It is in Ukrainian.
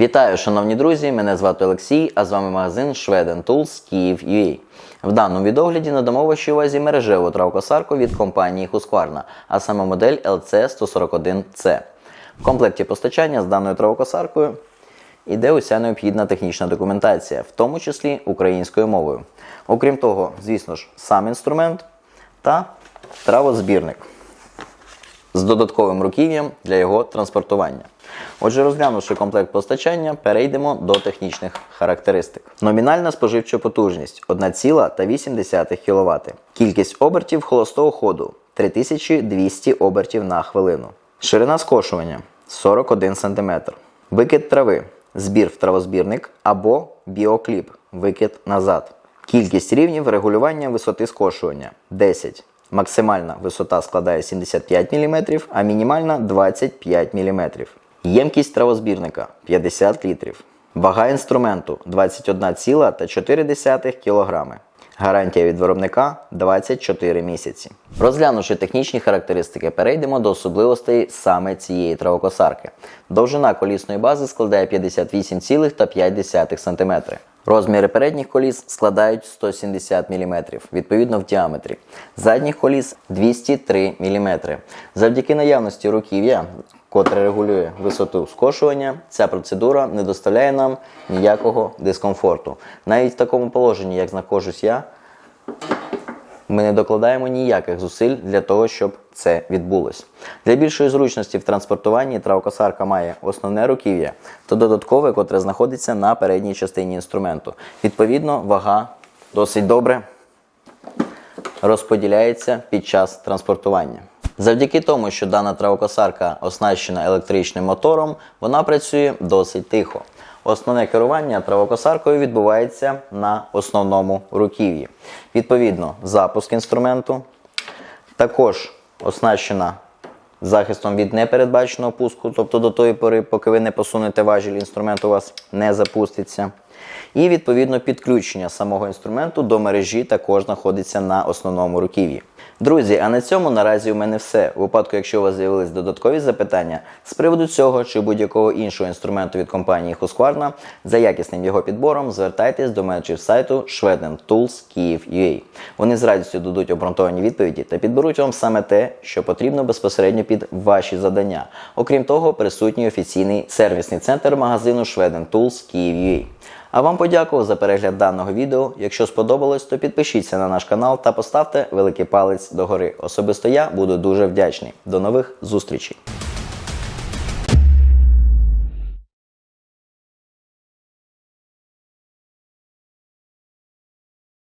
Вітаю, шановні друзі! Мене звати Олексій, а з вами магазин Schweden Tools Київ UA. В даному відогляді надамо вашій увазі мережеву травкосарку від компанії Husqvarna, а саме модель LC141C. В комплекті постачання з даною травокосаркою іде уся необхідна технічна документація, в тому числі українською мовою. Окрім того, звісно ж, сам інструмент та травозбірник з додатковим руків'ям для його транспортування. Отже, розглянувши комплект постачання, перейдемо до технічних характеристик. Номінальна споживча потужність 1,8 кВт. Кількість обертів холостого ходу 3200 обертів на хвилину. Ширина скошування 41 см. Викид трави. Збір в травозбірник або біокліп. Викид назад. Кількість рівнів регулювання висоти скошування 10. Максимальна висота складає 75 мм, а мінімальна 25 мм. Ємкість травозбірника 50 літрів. Вага інструменту 21,4 кг. Гарантія від виробника 24 місяці. Розглянувши технічні характеристики, перейдемо до особливостей саме цієї травокосарки. Довжина колісної бази складає 58,5 см. Розміри передніх коліс складають 170 мм, відповідно в діаметрі. Задніх коліс 203 мм. Завдяки наявності руків'я, котре регулює висоту скошування, ця процедура не доставляє нам ніякого дискомфорту. Навіть в такому положенні, як знаходжусь я, ми не докладаємо ніяких зусиль для того, щоб це відбулось. Для більшої зручності в транспортуванні травкосарка має основне руків'я та додаткове, котре знаходиться на передній частині інструменту. Відповідно, вага досить добре розподіляється під час транспортування. Завдяки тому, що дана травокосарка оснащена електричним мотором, вона працює досить тихо. Основне керування травокосаркою відбувається на основному руків'ї. Відповідно, запуск інструменту також оснащена захистом від непередбаченого пуску, тобто до тої пори, поки ви не посунете важіль, інструмент у вас не запуститься. І відповідно підключення самого інструменту до мережі також знаходиться на основному руків'ї. Друзі, а на цьому наразі у мене все. У випадку, якщо у вас з'явились додаткові запитання з приводу цього чи будь-якого іншого інструменту від компанії Husqvarna, за якісним його підбором звертайтесь до менеджерів сайту Kyiv.ua. Вони з радістю дадуть обґрунтовані відповіді та підберуть вам саме те, що потрібно безпосередньо під ваші завдання. Окрім того, присутній офіційний сервісний центр магазину Schweden Tools Kyiv.ua. А вам подякував за перегляд даного відео. Якщо сподобалось, то підпишіться на наш канал та поставте великий палець догори. Особисто я буду дуже вдячний. До нових зустрічей!